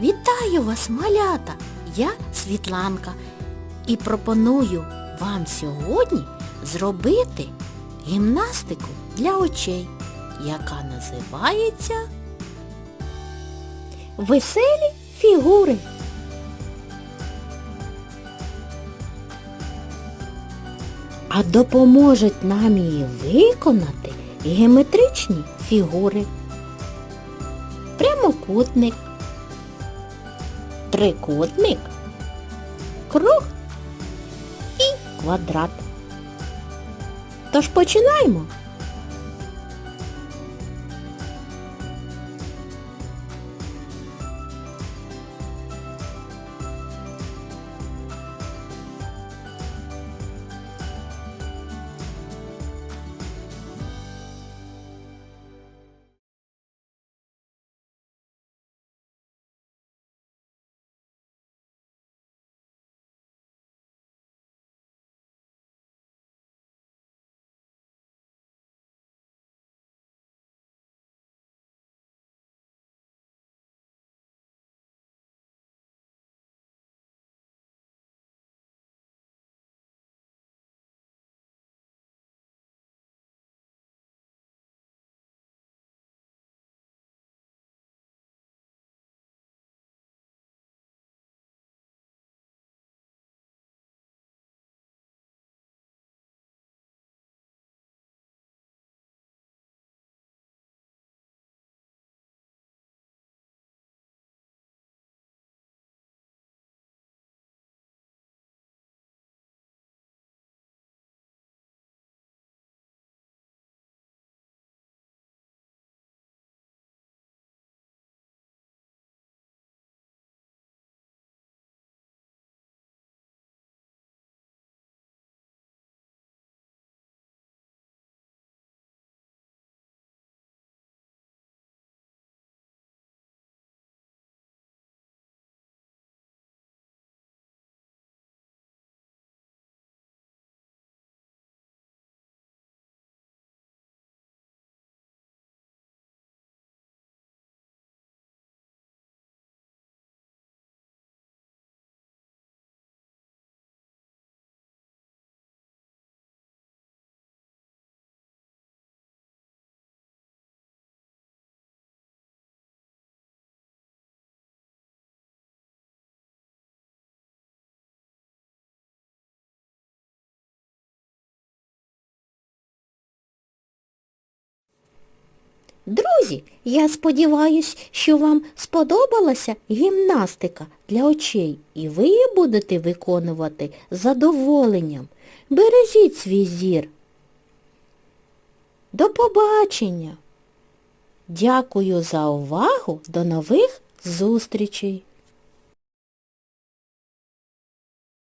Вітаю вас, малята! Я Світланка і пропоную вам сьогодні зробити гімнастику для очей, яка називається Веселі фігури. А допоможуть нам її виконати геометричні фігури. Прямокутник, трикутник, круг і квадрат. Тож починаємо. Друзі, я сподіваюсь, що вам сподобалася гімнастика для очей і ви її будете виконувати задоволенням. Бережіть свій зір. До побачення. Дякую за увагу. До нових зустрічей.